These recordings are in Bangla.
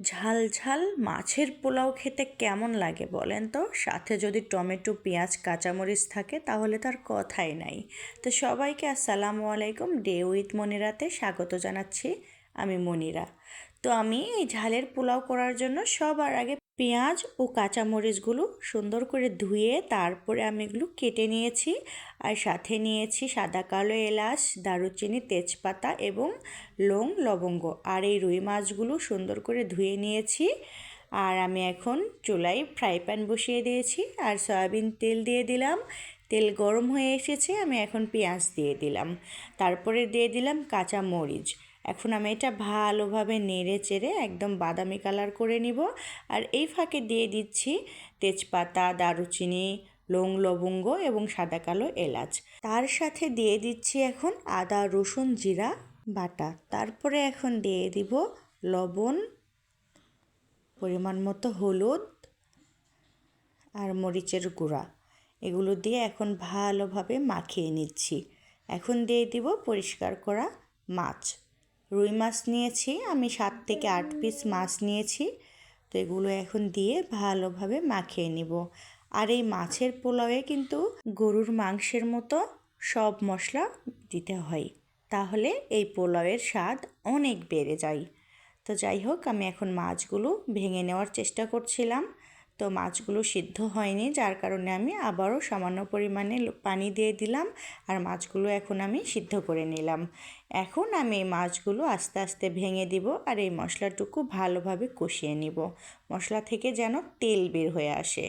ঝাল ঝাল মাছের পোলাও খেতে কেমন লাগে বলেন তো? সাথে যদি টমেটো, পেঁয়াজ, কাঁচামরিচ থাকে তাহলে তার কথাই নাই। তো সবাইকে আসসালামু আলাইকুম, ডে উইথ মনিরাতে স্বাগত জানাচ্ছি আমি মনিরা। তো আমি এই ঝালের পোলাও করার জন্য সবার আগে পেঁয়াজ ও কাঁচামরিচগুলো সুন্দর করে ধুয়ে তারপরে আমি এগুলো কেটে নিয়েছি আর সাথে নিয়েছি সাদা কালো এলাচ, দারুচিনি, তেজপাতা এবং লং লবঙ্গ। আর এই রুই মাছগুলো সুন্দর করে ধুয়ে নিয়েছি। আর আমি এখন চুলায় ফ্রাই প্যান বসিয়ে দিয়েছি আর সয়াবিন তেল দিয়ে দিলাম। তেল গরম হয়ে এসেছে, আমি এখন পেঁয়াজ দিয়ে দিলাম। তারপরে দিয়ে দিলাম কাঁচা মরিচ এখন আমি এটা ভালোভাবে নেড়ে চেড়ে একদম বাদামি কালার করে নিব। আর এই ফাঁকে দিয়ে দিচ্ছি তেজপাতা, দারুচিনি, লং লবঙ্গ এবং সাদা কালো এলাচ। তার সাথে দিয়ে দিচ্ছি এখন আদা, রসুন, জিরা, বাটা। তারপরে এখন দিয়ে দিব লবণ, পরিমাণ মতো হলুদ আর মরিচের গুঁড়া। এগুলো দিয়ে এখন ভালোভাবে মাখিয়ে নিচ্ছি। এখন দিয়ে দিব পরিষ্কার করা মাছ। রুই মাছ নিয়েছি, আমি সাত থেকে আট পিস মাছ নিয়েছি। তো এগুলো এখন দিয়ে ভালোভাবে মাখিয়ে নিব। আর এই মাছের পোলাওয়ে কিন্তু গরুর মাংসের মতো সব মশলা দিতে হয়। তাহলে এই পোলাওয়ের স্বাদ অনেক বেড়ে যায়। তো যাই হোক, আমি এখন মাছগুলো ভেঙে নেওয়ার চেষ্টা করছিলাম। তো মাছগুলো সিদ্ধ হয়নি, যার কারণে আমি আবারও সামান্য পরিমাণে পানি দিয়ে দিলাম আর মাছগুলো এখন আমি সিদ্ধ করে নিলাম। এখন আমি এই মাছগুলো আস্তে আস্তে ভেঙে দিব আর এই মশলাটুকু ভালোভাবে কষিয়ে নিব। মশলা থেকে যেন তেল বের হয়ে আসে।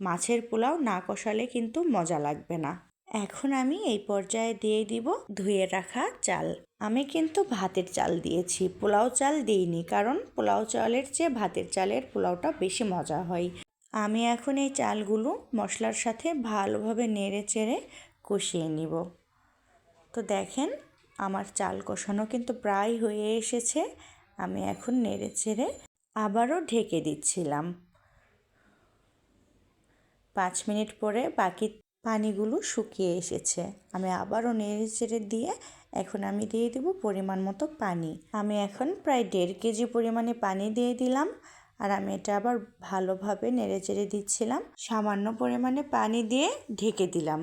মাছের পোলাও না কষালে কিন্তু মজা লাগবে না। এখন আমি এই পর্যায়ে দিয়ে দিব ধুয়ে রাখা চাল। আমি কিন্তু ভাতের চাল দিয়েছি, পোলাও চাল দিইনি কারণ পোলাও চালের চেয়ে ভাতের চালের পোলাওটা বেশি মজা হয়। আমি এখন এই চালগুলো মশলার সাথে ভালোভাবে নেড়ে চেড়ে কষিয়ে নিব। তো দেখেন, আমার চাল কষানো কিন্তু প্রায় হয়ে এসেছে। আমি এখন নেড়ে চেড়ে আবারও ঢেকে দিচ্ছিলাম। পাঁচ মিনিট পরে বাকি পানিগুলো শুকিয়ে এসেছে। আমি আবারও নেড়ে চেড়ে দিয়ে এখন আমি দিয়ে দেব পরিমাণ মতো পানি। আমি এখন প্রায় দেড় কেজি পরিমাণে পানি দিয়ে দিলাম আর আমি এটা আবার ভালোভাবে নেড়ে চেড়ে দিচ্ছিলাম। সামান্য পরিমাণে পানি দিয়ে ঢেকে দিলাম।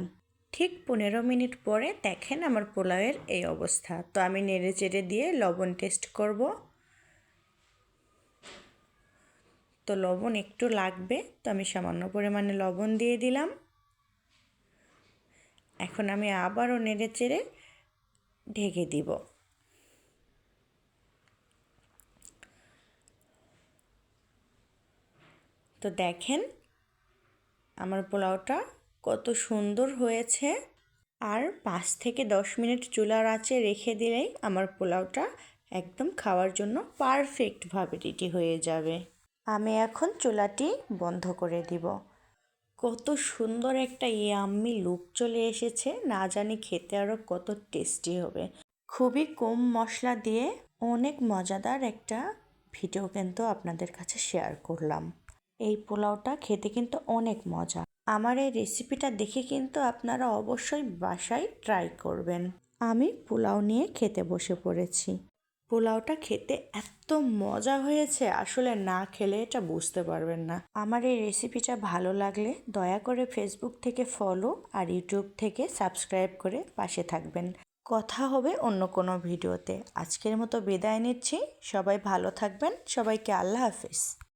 ঠিক পনেরো মিনিট পরে দেখেন আমার পোলাওয়ের এই অবস্থা। তো আমি নেড়ে চেড়ে দিয়ে লবণ টেস্ট করব। তো লবণ একটু লাগবে। তো আমি সামান্য পরিমাণে লবণ দিয়ে দিলাম। এখন আমি আবারও নেড়ে চেড়ে ঢেকে দিব। তো দেখেন আমার পোলাওটা কত সুন্দর হয়েছে। আর পাঁচ থেকে দশ মিনিট চুলার আঁচে রেখে দিলেই আমার পোলাওটা একদম খাওয়ার জন্য পারফেক্টভাবে রেডি হয়ে যাবে। আমি এখন চুলাটি বন্ধ করে দিব। কত সুন্দর একটা ইয়াম্মি লুক চলে এসেছে। না জানি খেতে আরও কত টেস্টি হবে। খুবই কম মশলা দিয়ে অনেক মজাদার একটা ভিডিও কিন্তু আপনাদের কাছে শেয়ার করলাম। এই পোলাওটা খেতে কিন্তু অনেক মজা। আমার এই রেসিপিটা দেখে কিন্তু আপনারা অবশ্যই বাসায় ট্রাই করবেন। আমি পোলাও নিয়ে খেতে বসে পড়েছি। পোলাওটা খেতে এত মজা হয়েছে, আসলে না খেলে এটা বুঝতে পারবেন না। আমার এই রেসিপিটা ভালো লাগলে দয়া করে ফেসবুক থেকে ফলো আর ইউটিউব থেকে সাবস্ক্রাইব করে পাশে থাকবেন। কথা হবে অন্য কোনো ভিডিওতে। আজকের মতো বিদায় নিচ্ছি। সবাই ভালো থাকবেন। সবাইকে আল্লাহ হাফিজ।